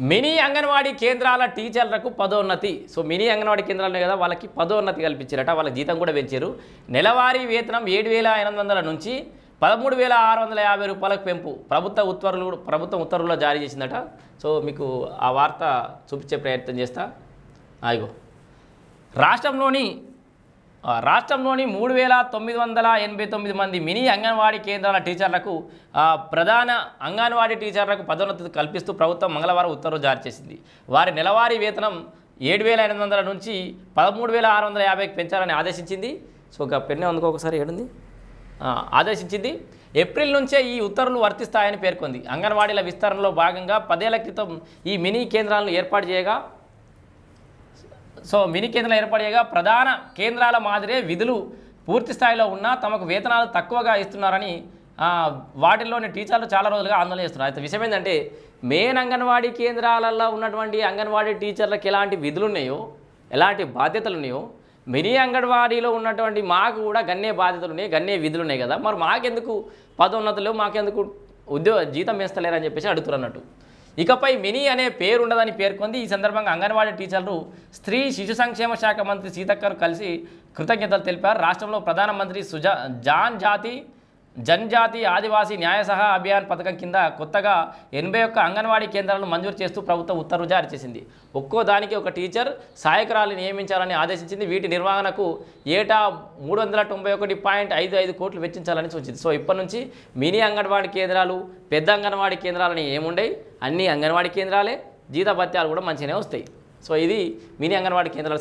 Mini anganwadi కేంద్రాల టీచర్లకు పదోన్నతి. సో మినీ అంగన్వాడీ కేంద్రాలు కదా వాళ్ళకి పదోన్నతి కల్పించారట వాళ్ళ జీతం కూడా పెంచారు. నెలవారీ వేతనం ఏడు వేల ఎనిమిది వందల నుంచి పదమూడు వేల ఆరు వందల యాభై రూపాయలకు పెంపు. ప్రభుత్వ ఉత్తర్వులు కూడా- ప్రభుత్వం ఉత్తర్వుల్లో జారీ చేసిందట. సో మీకు ఆ వార్త చూపించే ప్రయత్నం చేస్తా. ఆయిగో రాష్ట్రంలోని రాష్ట్రంలోని మూడు వేల తొమ్మిది వందల ఎనభై తొమ్మిది మంది మినీ అంగన్వాడీ కేంద్రాల టీచర్లకు ప్రధాన అంగన్వాడీ టీచర్లకు పదోన్నతి కల్పిస్తూ ప్రభుత్వం మంగళవారం ఉత్తర్వులు జారీ చేసింది. వారి నెలవారీ వేతనం ఏడు వేల ఎనిమిది వందల నుంచి పదమూడు వేల ఆరు వందల యాభైకి పెంచాలని ఆదేశించింది. సో ఒక పెన్నే అందుకో ఒకసారి ఏడుంది. ఆదేశించింది. ఏప్రిల్ నుంచే ఈ ఉత్తర్వులు వర్తిస్తాయని పేర్కొంది. అంగన్వాడీల విస్తరణలో భాగంగా పదేళ్ళ క్రితం ఈ మినీ కేంద్రాలను ఏర్పాటు చేయగా సో మినీ కేంద్రాలు ఏర్పడేగా ప్రధాన కేంద్రాల మాదిరే విధులు పూర్తి స్థాయిలో ఉన్నా తమకు వేతనాలు తక్కువగా ఇస్తున్నారని వాటిల్లోని టీచర్లు చాలా రోజులుగా ఆందోళన చేస్తున్నారు. అయితే విషయం ఏంటంటే మెయిన్ అంగన్వాడీ కేంద్రాలలో ఉన్నటువంటి అంగన్వాడీ టీచర్లకు ఎలాంటి విధులు ఉన్నాయో ఎలాంటి బాధ్యతలు ఉన్నాయో మినీ అంగన్వాడీలో ఉన్నటువంటి మాకు కూడా గన్నే బాధ్యతలు ఉన్నాయి గన్నే విధులు ఉన్నాయి కదా. మరి మాకెందుకు పదోన్నతులు మాకెందుకు ఉద్యోగ జీతం వేస్తలేరని చెప్పేసి అడుగుతున్నారు అన్నట్టు. ఇకపై మినీ అనే పేరు ఉండదని పేర్కొంది ఈ సందర్భంగా అంగన్వాడీ టీచర్లు స్త్రీ శిశు సంక్షేమ శాఖ మంత్రి సీతక్కను కలిసి కృతజ్ఞతలు తెలిపారు. రాష్ట్రంలో ప్రధానమంత్రి సుజా జాన్ జాతి జన్జాతి ఆదివాసీ న్యాయ సహా అభియాన్ పథకం కింద కొత్తగా ఎనభై ఒక్క అంగన్వాడీ కేంద్రాలను మంజూరు చేస్తూ ప్రభుత్వం ఉత్తర్వు జారీ చేసింది. ఒక్కో దానికి ఒక టీచర్ సహాయకురాలు నియమించాలని ఆదేశించింది. వీటి నిర్వహణకు ఏటా మూడు వందల తొంభై ఒకటి పాయింట్ ఐదు ఐదు కోట్లు వెచ్చించాలని సూచించింది సో ఇప్పటి నుంచి మినీ అంగన్వాడీ కేంద్రాలు పెద్ద అంగన్వాడీ కేంద్రాలని ఏముండయి? అన్ని అంగన్వాడీ కేంద్రాలే. జీతభత్యాలు కూడా మంచిగానే వస్తాయి. సో ఇది మినీ అంగన్వాడీ కేంద్రాల